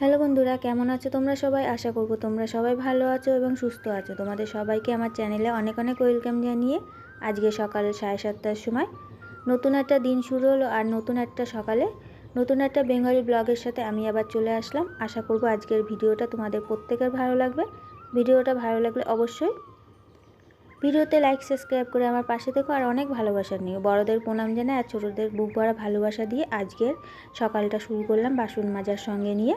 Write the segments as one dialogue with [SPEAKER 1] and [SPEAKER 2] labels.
[SPEAKER 1] Hello বন্ধুরা, কেমন আছো তোমরা সবাই? আশা করব তোমরা সবাই ভালো আছো এবং সুস্থ আছো। তোমাদের সবাইকে আমার চ্যানেলে অনেক অনেক ওয়েলকাম জানিয়ে আজকে সকালে সাড়ে সাতটার সময় নতুন একটা দিন শুরু হলো আর নতুন একটা সকালে নতুন একটা বেঙ্গলি ব্লগের সাথে আমি আবার চলে আসলাম। আশা করব আজকের ভিডিওটা তোমাদের প্রত্যেকের ভালো লাগবে। ভিডিওটা ভালো লাগলে অবশ্যই ভিডিওতে লাইক সাবস্ক্রাইব করে আমার পাশে থেকো আর অনেক ভালোবাসা নিও। বড়দের প্রণাম জানাই আর ছোটোদের বুক ভরা ভালোবাসা দিয়ে আজকের সকালটা শুরু করলাম বাসন মাজার সঙ্গে নিয়ে।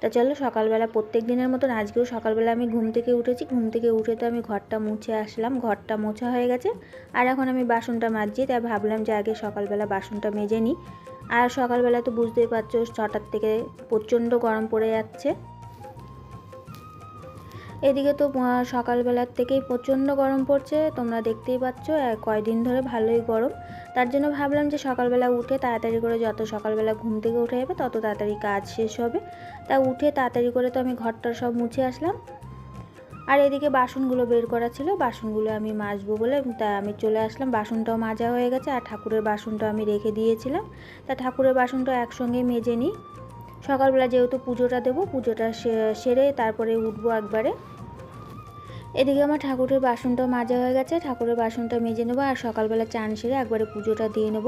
[SPEAKER 1] তা চলো সকালবেলা প্রত্যেক দিনের মতন আজকেও সকালবেলা আমি ঘুম থেকে উঠেছি। ঘুম থেকে উঠে তো আমি ঘরটা মুছে আসলাম। ঘরটা মোছা হয়ে গেছে। আর এখন আমি বাসনটা মাজছি, তাই ভাবলাম যে আগে সকালবেলা বাসনটা মেজে নিই। আর সকালবেলা তো বুঝতেই পারছ ছটার থেকে প্রচণ্ড গরম পড়ে যাচ্ছে। এদিকে তো সকালবেলার থেকেই প্রচণ্ড গরম পড়ছে। তোমরা দেখতেই পাচ্ছ কয়দিন ধরে ভালোই গরম। তার জন্য ভাবলাম যে সকালবেলা উঠে তাড়াতাড়ি করে যত সকালবেলা ঘুম থেকে উঠে যাবে, তত তাড়াতাড়ি কাজ শেষ হবে। তা উঠে তাড়াতাড়ি করে তো আমি ঘরটা সব মুছে আসলাম। আর এদিকে বাসনগুলো বের করা ছিল, বাসনগুলো আমি মাজবো বলে তা আমি চলে আসলাম। বাসনটাও মাজা হয়ে গেছে আর ঠাকুরের বাসনটা আমি রেখে দিয়েছিলাম। তা ঠাকুরের বাসনটা একসঙ্গে মেজে নিই। সকালবেলা যেহেতু পুজোটা দেবো, পুজোটা সেরে তারপরে উঠবো একবারে। এদিকে আমার ঠাকুরের বাসনটা মাজা হয়ে গেছে, ঠাকুরের বাসনটা মেজে নেব আর সকালবেলা চান সেরে একবারে পুজোটা দিয়ে নেব।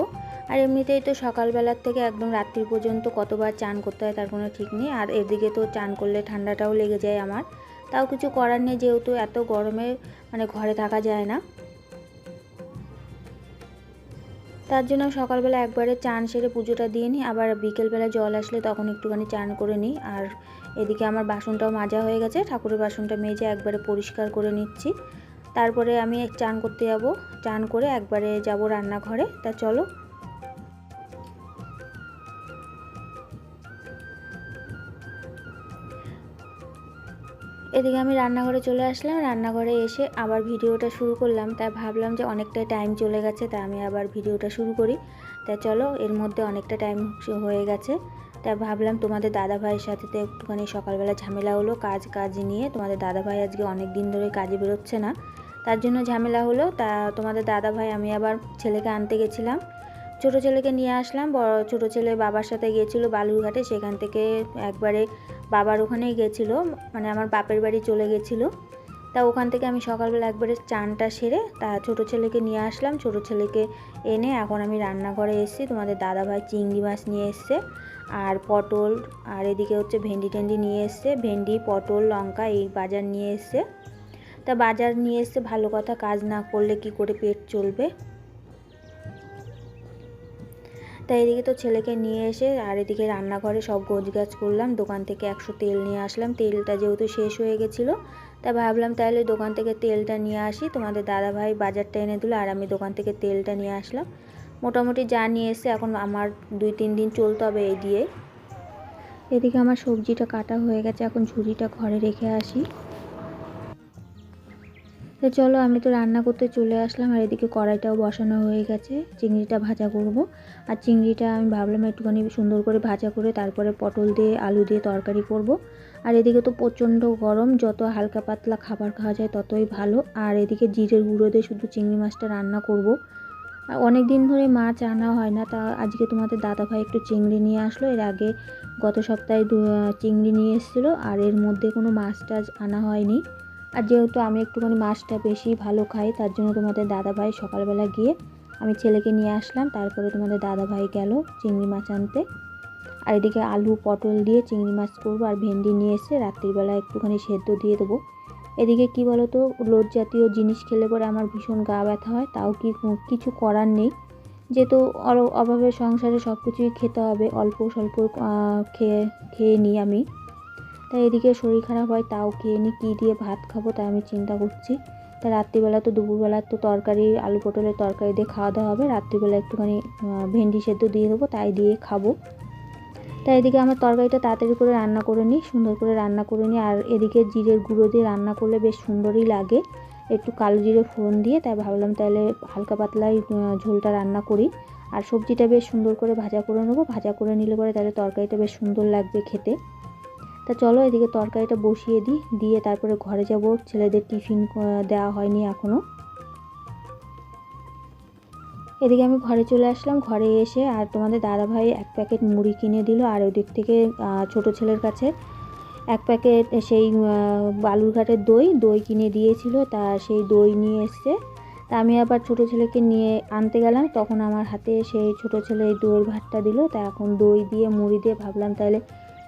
[SPEAKER 1] আর এমনিতেই তো সকালবেলার থেকে একদম রাত্রি পর্যন্ত কতবার চান করতে হয় তার কোনো ঠিক নেই। আর এদিকে তো চান করলে ঠান্ডাটাও লেগে যায় আমার। তাও কিছু করার নেই যেহেতু এত গরমে মানে ঘরে থাকা যায় না। তার জন্য সকালবেলা একবারে চান সেরে পুজোটা দিয়ে নিই, আবার বিকেলবেলা জল আসলে তখন একটুখানি চান করে নিই। আর এদিকে আমার বাসনটাও মাজা হয়ে গেছে, ঠাকুরের বাসনটা মেজে একবারে পরিষ্কার করে নিচ্ছি। তারপরে আমি চান করতে যাব, চান করে একবারে যাব রান্নাঘরে। তা চলো। এদিকে আমি রান্নাঘরে চলে আসলাম, রান্নাঘরে এসে আবার ভিডিওটা শুরু করলাম। তাই ভাবলাম যে অনেকটাই টাইম চলে গেছে তাই আমি আবার ভিডিওটা শুরু করি। তাই চলো, এর মধ্যে অনেকটা টাইম হয়ে গেছে। তাই ভাবলাম তোমাদের দাদা ভাইয়ের সাথে তো একটুখানি সকালবেলা ঝামেলা হলো কাজ কাজ নিয়ে। তোমাদের দাদা ভাই আজকে অনেক দিন ধরে কাজে বেরোচ্ছে না। তার জন্য ঝামেলা হলো। তা তোমাদের দাদা ভাই আমি আবার ছেলেকে আনতে গেছিলাম। ছোট ছেলেকে নিয়ে আসলাম। বড় ছোটো ছেলে বাবার সাথে গিয়েছিল বালুরঘাটে। সেখান থেকে একবারে বাবার ওখানেই গেছিল। মানে আমার বাপের বাড়ি চলে গেছিল। তা ওখান থেকে আমি সকালবেলা একবারে চানটা সেরে তা ছোটো ছেলেকে নিয়ে আসলাম। ছোটো ছেলেকে এনে এখন আমি রান্নাঘরে এসেছি। তোমাদের দাদাভাই চিংড়ি মাছ নিয়ে এসছে আর পটল আর এদিকে হচ্ছে ভেন্ডি টেন্ডি নিয়ে এসছে। ভেন্ডি, পটল, লঙ্কা এই বাজার নিয়ে এসছে। তা বাজার নিয়ে এসছে, ভালো কথা, কাজ না করলে কি করে পেট চলবে? তাই এদিকে তো ছেলেকে নিয়ে এসে আর এদিকে রান্নাঘরে সব গাছ করলাম। দোকান থেকে একশো তেল নিয়ে আসলাম। তেলটা যেহেতু শেষ হয়ে গেছিল তা ভাবলাম তাহলে দোকান থেকে তেলটা নিয়ে আসি। তোমাদের দাদাভাই বাজারটা এনে দিল আর আমি দোকান থেকে তেলটা নিয়ে আসলাম। মোটামুটি যা নিয়ে এসে এখন আমার দুই তিন দিন চলতে হবে এই দিয়ে। এদিকে আমার সবজিটা কাটা হয়ে গেছে, এখন ঝুড়িটা ঘরে রেখে আসি। তো চলো আমি তো রান্না করতে চলে আসলাম, আর এদিকে কড়াইটাও বসানো হয়ে গেছে। চিংড়িটা ভাজা করব। আর চিংড়িটা আমি ভাবলাম একটুখানি সুন্দর করে ভাজা করে তারপরে পটল দিয়ে, আলু দিয়ে তরকারি করব। আর এদিকে তো প্রচণ্ড গরম, যত হালকা পাতলা খাবার খাওয়া যায় ততই ভালো। আর এদিকে জিরের গুঁড়ো দিয়ে শুধু চিংড়ি মাছটা রান্না করব। অনেক দিন ধরে মাছ আনা হয় না, তা আজকে তোমাদের দাদা ভাই একটু চিংড়ি নিয়ে আসলো। এর আগে গত সপ্তাহে চিংড়ি নিয়ে এসেছিল, আর এর মধ্যে কোনো মাছ টাছ আনা হয়নি। আর যেহেতু আমি একটুখানি মাছটা বেশি ভালো খাই, তার জন্য তোমাদের দাদাভাই সকালবেলা গিয়ে আমি ছেলেকে নিয়ে আসলাম। তারপরে তোমাদের দাদাভাই গেল চিংড়ি মাছ আনতে। আর এদিকে আলু, পটল দিয়ে চিংড়ি মাছ করব আর ভেন্ডি নিয়ে এসে রাত্রিবেলা একটুখানি সেদ্ধ দিয়ে দেবো। এদিকে কি বলো তো লোড জাতীয় জিনিস খেলে পরে আমার ভীষণ গা ব্যথা হয়, তাও কি কিছু করার নেই। যেহেতু অভাবের সংসারে সব কিছুই খেতে হবে, অল্প স্বল্প খেয়ে খেয়ে নিই আমি। তাই এদিকে শরীর খারাপ হয়, তাও খেয়ে নিই কী দিয়ে ভাত খাব তাই আমি চিন্তা করছি। তাই রাত্রিবেলা তো দুপুরবেলা তো তরকারি, আলু পটলের তরকারি দিয়ে খাওয়া দাওয়া হবে, রাত্রিবেলা একটুখানি ভেন্ডি সেদ্ধ দিয়ে দেবো, তাই দিয়ে খাব। তাই এদিকে আমার তরকারিটা তাড়াতাড়ি করে রান্না করে নিই, সুন্দর করে রান্না করে নিই, আর এদিকে জিরের গুঁড়ো দিয়ে রান্না করলে বেশ সুন্দরই লাগে। একটু কালো জিরে ফোড়ন দিয়ে, তাই ভাবলাম তাহলে হালকা পাতলাই ঝোলটা রান্না করি। আর সবজিটা বেশ সুন্দর করে ভাজা করে নেব, ভাজা করে নিলে পরে তাহলে তরকারিটা বেশ সুন্দর লাগবে খেতে। তা চলো এদিকে তরকারিটা বসিয়ে দিই। দিয়ে তারপরে ঘরে যাব। ছেলেদের টিফিন দেওয়া হয়নি এখনও এদিকে আমি ঘরে চলে আসলাম। ঘরে এসে আর তোমাদের দাদাভাই এক প্যাকেট মুড়ি কিনে দিল। আর ওদিক থেকে ছোট ছেলের কাছে এক প্যাকেট সেই বালুরঘাটের দই। দই কিনে দিয়েছিল। তা সেই দই নিয়ে এসছে। তা আমি আবার ছোট ছেলেকে নিয়ে আনতে গেলাম। তখন আমার হাতে সেই ছোট ছেলে এই দইয়ের ভাতটা দিল। তা এখন দই দিয়ে, মুড়ি দিয়ে ভাবলাম তাহলে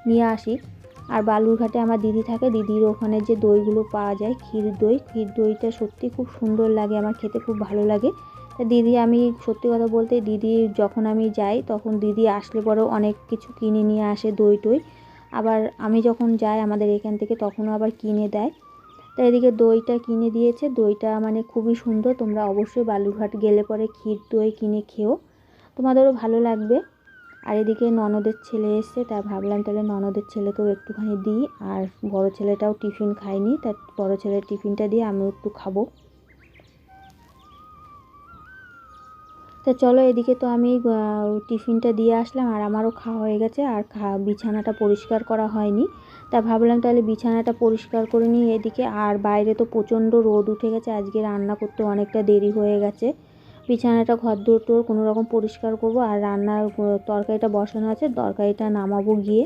[SPEAKER 1] নিয়ে আসি। আর বালুরঘাটে আমার দিদি থাকে। দিদির ওখানে যে দইগুলো পাওয়া যায়, ক্ষীর দই। ক্ষীর দইটা সত্যি খুব সুন্দর লাগে, আমার খেতে খুব ভালো লাগে। দিদি, আমি সত্যি কথা বলতে, দিদি যখন আমি যাই, তখন দিদি আসলে পরেও অনেক কিছু কিনে নিয়ে আসে দই টই। আবার আমি যখন যাই আমাদের এখান থেকে, তখনও আবার কিনে দেয়। তা এদিকে দইটা কিনে দিয়েছে। দইটা মানে খুবই সুন্দর। তোমরা অবশ্যই বালুরঘাট গেলে পরে ক্ষীর দই কিনে খেও। তোমাদেরও ভালো লাগবে। আর এদিকে ননদের ছেলে এসছে, তা ভাবলাম তাহলে ননদের ছেলেকেও একটুখানি দিই, আর বড় ছেলেটাও টিফিন খায়নি, তা বড় ছেলের টিফিনটা দিয়ে আমিও একটু খাব। তা চলো এদিকে তো আমি টিফিনটা দিয়ে আসলাম, আর আমারও খাওয়া হয়ে গেছে, আর খা, বিছানাটা পরিষ্কার করা হয়নি। তা ভাবলাম তাহলে বিছানাটা পরিষ্কার করে নিই এদিকে, আর বাইরে তো প্রচণ্ড রোদ উঠে গেছে, আজকে রান্না করতে অনেকটা দেরি হয়ে গেছে। বিছানাটা ঘর দৌড় টোর কোনো রকম পরিষ্কার করব আর রান্নার তরকারিটা বসানো আছে, তরকারিটা নামাবো গিয়ে।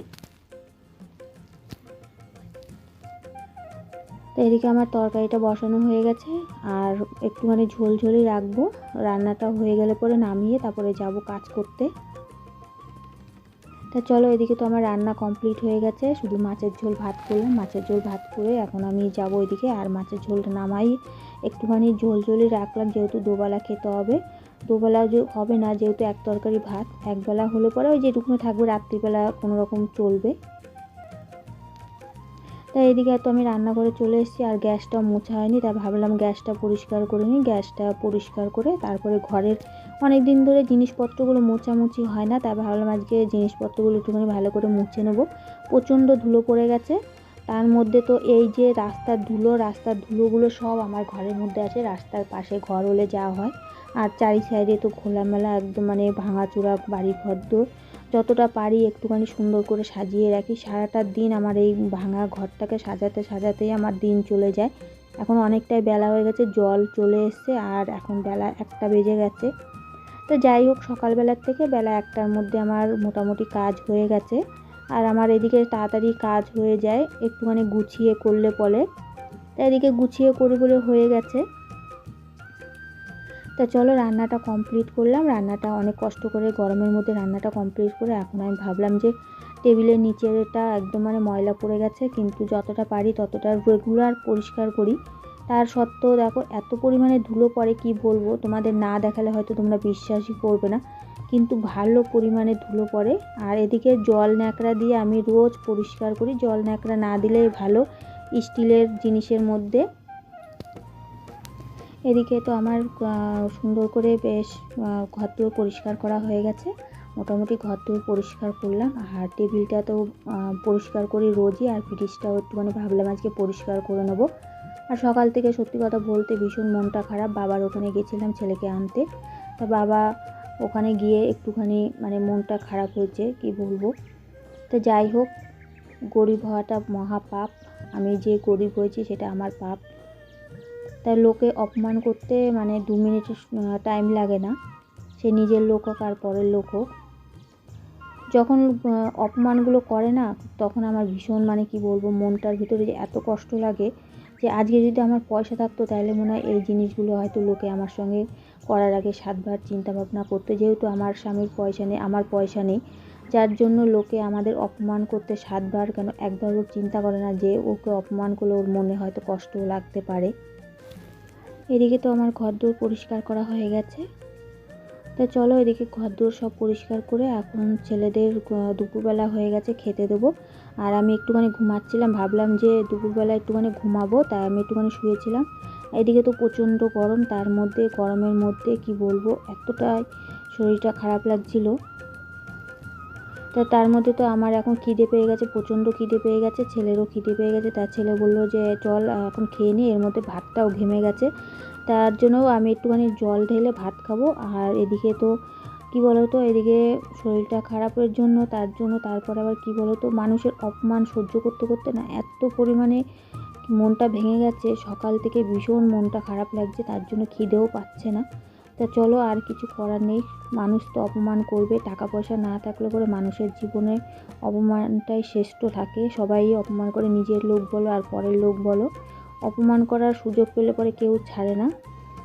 [SPEAKER 1] তো এদিকে আমার তরকারিটা বসানো হয়ে গেছে আর একটুখানি ঝোল ঝোলই রাখব। রান্নাটা হয়ে গেলে পরে নামিয়ে তারপরে যাব কাজ করতে। তা চলো এদিকে তো আমার রান্না কমপ্লিট হয়ে গেছে, শুধু মাছের ঝোল ভাত করলাম। মাছের ঝোল ভাত করে এখন আমি যাব ওইদিকে আর মাছের ঝোলটা নামাই। একটুখানি ঝোল ঝোলই রাখলাম, যেহেতু দুবেলা খেতে হবে। দুবেলা হবে না, যেহেতু এক তরকারি ভাত একবেলা হলে পরে ওই যেটুকুনো থাকবে, রাত্রিবেলা কোনো রকম চলবে। তাই এদিকে তো আমি রান্না করে চলে এসেছি, আর গ্যাসটা মোছা হয়নি তাই ভাবলাম গ্যাসটা পরিষ্কার করে নিই। গ্যাসটা পরিষ্কার করে তারপরে ঘরের অনেক দিন ধরে জিনিসপত্রগুলো মোছামুছি হয় না তাই ভাবলাম আজকে জিনিসপত্রগুলো একটুখানি ভালো করে মুছে নেব। প্রচণ্ড ধুলো পড়ে গেছে তার মধ্যে তো এই যে রাস্তার ধুলো, রাস্তার ধুলোগুলো সব আমার ঘরের মধ্যে আছে, রাস্তার পাশে ঘর হলে যাওয়া হয়। আর চারি সাইডে তো খোলামেলা একদম মানে ভাঙাচোরা বাড়ি ঘর দোর। যতটা পারি একটুখানি সুন্দর করে সাজিয়ে রাখি। সারাটা দিন আমার এই ভাঙা ঘরটাকে সাজাতে সাজাতেই আমার দিন চলে যায়। এখন অনেকটাই বেলা হয়ে গেছে, জল চলে এসছে আর এখন বেলা একটা বেজে গেছে। তো যাই হোক, সকালবেলার থেকে বেলা একটার মধ্যে আমার মোটামুটি কাজ হয়ে গেছে। আর আমার এদিকে তাড়াতাড়ি কাজ হয়ে যায়, একটুখানি গুছিয়ে করলে পরে। তাই এদিকে গুছিয়ে করে করে হয়ে গেছে। তা চলো রান্নাটা কমপ্লিট করলাম। রান্নাটা অনেক কষ্ট করে, গরমের মধ্যে রান্নাটা কমপ্লিট করে এখন আমি ভাবলাম যে টেবিলের নিচেরটা একদম মানে ময়লা পড়ে গেছে, কিন্তু যতটা পারি ততটা রেগুলার পরিষ্কার করি। তার সত্ত্বেও দেখো এত পরিমাণে ধুলো পড়ে, কি বলব? তোমাদের না দেখালে হয়তো তোমরা বিশ্বাসই করবে না। কিন্তু ভালো পরিমাণে ধুলো পড়ে। আর এদিকে জল ন্যাকড়া দিয়ে আমি রোজ পরিষ্কার করি। জল ন্যাকড়া না দিলেই ভালো স্টিলের জিনিসের মধ্যে। এদিকে তো আমার সুন্দর করে বেশ আহ, ঘরদোর পরিষ্কার করা হয়ে গেছে। মোটামুটি ঘর ঘরদোর পরিষ্কার করলাম। আর টেবিলটা তো পরিষ্কার করি রোজই। আর ফ্রিজটাও একটুখানি ভাবলাম আজকে পরিষ্কার করে নেব। আর সকাল থেকে সত্যি কথা বলতে ভীষণ মনটা খারাপ। বাবার ওখানে গেছিলাম ছেলেকে আনতে। তা বাবা ওখানে গিয়ে একটুখানি মানে মনটা খারাপ হয়েছে, কি বলব? তো যাই হোক, গরিব হওয়াটা মহা পাপ। আমি যে গরিব হয়েছি সেটা আমার পাপ। তাই লোকে অপমান করতে মানে দু মিনিট টাইম লাগে না। সে নিজের লোক হোক আর পরের লোক হোক। যখন অপমানগুলো করে না, তখন আমার ভীষণ মানে কি বলব, মনটার ভিতরে যে এত কষ্ট লাগে যে আজকে যদি আমার পয়সা থাকতো তাহলে মনে হয় এই জিনিসগুলো হয়তো লোকে আমার সঙ্গে করার আগে সাতবার চিন্তা ভাবনা করতে। যেহেতু আমার স্বামীর পয়সা নেই, আমার পয়সা নেই, যার জন্য লোকে আমাদের অপমান করতে সাতবার কেন একবারও চিন্তা করে না যে ওকে অপমান করলে ওর মনে হয়তো কষ্ট লাগতে পারে। এদিকে তো আমার ঘরদোর পরিষ্কার করা হয়ে গেছে। তা চলো এদিকে ঘরদোর সব পরিষ্কার করে এখন ছেলেদের দুপুরবেলা হয়ে গেছে, খেতে দেবো। আর আমি একটুখানি ঘুমাচ্ছিলাম, ভাবলাম যে দুপুরবেলা একটুখানি ঘুমাবো, তাই আমি একটুখানি শুয়েছিলাম। এদিকে তো প্রচণ্ড গরম, তার মধ্যে, গরমের মধ্যে কি বলব, এতটাই শরীরটা খারাপ লাগছিল। তা তার মধ্যে তো আমার এখন খিদে পেয়ে গেছে, প্রচণ্ড খিদে পেয়ে গেছে, ছেলেরও খিদে পেয়ে গেছে, তার ছেলে বলল যে, চল, এখন খেয়ে নিই এর মধ্যে ভাতটাও ঘেমে গেছে। তার জন্য আমি একটুখানি জল ঢেলে ভাত খাব, আর এদিকে তো, কি বলো তো এদিকে শরীরটা খারাপের জন্য, তার জন্য, তারপর আবার কি বলো তো মানুষের অপমান সহ্য করতে করতে না, এত পরিমাণে মনটা ভেঙে গেছে, সকাল থেকে ভীষণ মনটা খারাপ লাগছে, তার জন্য খিদেও পাচ্ছে না। তা চলো, আর কিছু করার নেই। মানুষ তো অপমান করবে টাকা পয়সা না থাকলে পরে মানুষের জীবনে অপমানটাই শ্রেষ্ঠ থাকে। সবাই অপমান করে, নিজের লোক বলো আর পরের লোক বলো। অপমান করার সুযোগ পেলে পরে কেউ ছাড়ে না।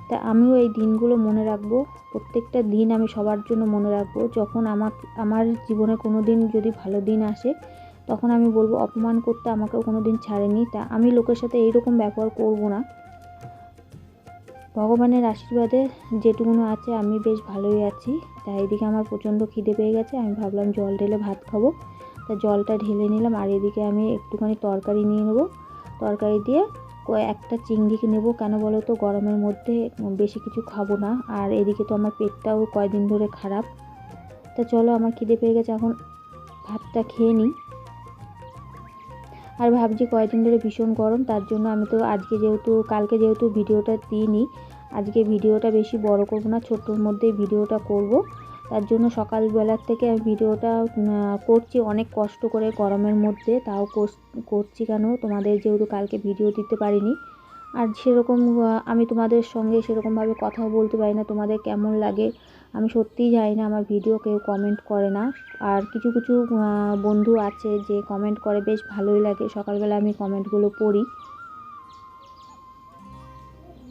[SPEAKER 1] তা আমিও এই দিনগুলো মনে রাখব, প্রত্যেকটা দিন আমি সবার জন্য মনে রাখব। যখন আমার আমার জীবনে কোনো দিন যদি ভালো দিন আসে তখন আমি বলব, অপমান করতে আমাকেও কোনো দিন ছাড়েনি। তা আমি লোকের সাথে এইরকম ব্যবহার করব না। ভগবানের আশীর্বাদে যেটুকুনো আছে আমি বেশ ভালোই আছি। তা এদিকে আমার প্রচণ্ড খিদে পেয়ে গেছে, আমি ভাবলাম জল ঢেলে ভাত খাব। তা জলটা ঢেলে নিলাম, আর এদিকে আমি একটুখানি তরকারি নিয়ে নেব। তরকারি দিয়ে একটা চিংড়িকে নেব, কেন বলো তো গরমের মধ্যে বেশি কিছু খাব না। আর এদিকে তো আমার পেটটাও কয়দিন ধরে খারাপ। তা চলো, আমার খিদে পেয়ে গেছে, এখন ভাতটা খেয়ে নিই। আর ভাবছি কয়েকদিন ধরে ভীষণ গরম, তার জন্য আমি তো আজকে যেহেতু, কালকে যেহেতু ভিডিওটা দিইনি, আজকে ভিডিওটা বেশি বড় করব না, ছোট্টর মধ্যেই ভিডিওটা করব। তার জন্য সকালবেলার থেকে আমি ভিডিওটা করছি, অনেক কষ্ট করে গরমের মধ্যে, তাও করছি কেন? তোমাদের যেহেতু কালকে ভিডিও দিতে পারিনি। আর সেরকম আমি তোমাদের সঙ্গে সেরকমভাবে কথাও বলতে পারি না, তোমাদের কেমন লাগে? আমি সত্যিই জানি না, আমার ভিডিও কেউ কমেন্ট করে না। আর কিছু কিছু বন্ধু আছে যে কমেন্ট করে, বেশ ভালোই লাগে। সকালবেলা আমি কমেন্টগুলো পড়ি।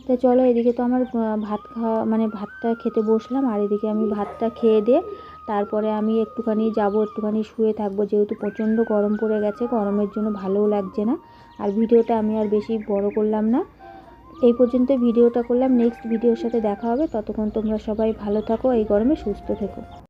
[SPEAKER 1] তো চলো, এদিকে তো আমার ভাত খাওয়া মানে ভাতটা খেতে বসলাম। আর এদিকে আমি ভাতটা খেয়ে দিয়ে তারপরে আমি একটুখানি যাব, একটুখানি শুয়ে থাকব। যেহেতু প্রচণ্ড গরম পড়ে গেছে, গরমের জন্য ভালোও লাগছে না। আর ভিডিওটা আমি আর বেশি বড় করলাম না। এই পর্যন্ত ভিডিওটা করলাম। নেক্সট ভিডিওর সাথে দেখা হবে। ততক্ষণ তোমরা সবাই ভালো থাকো, এই গরমে সুস্থ থেকো।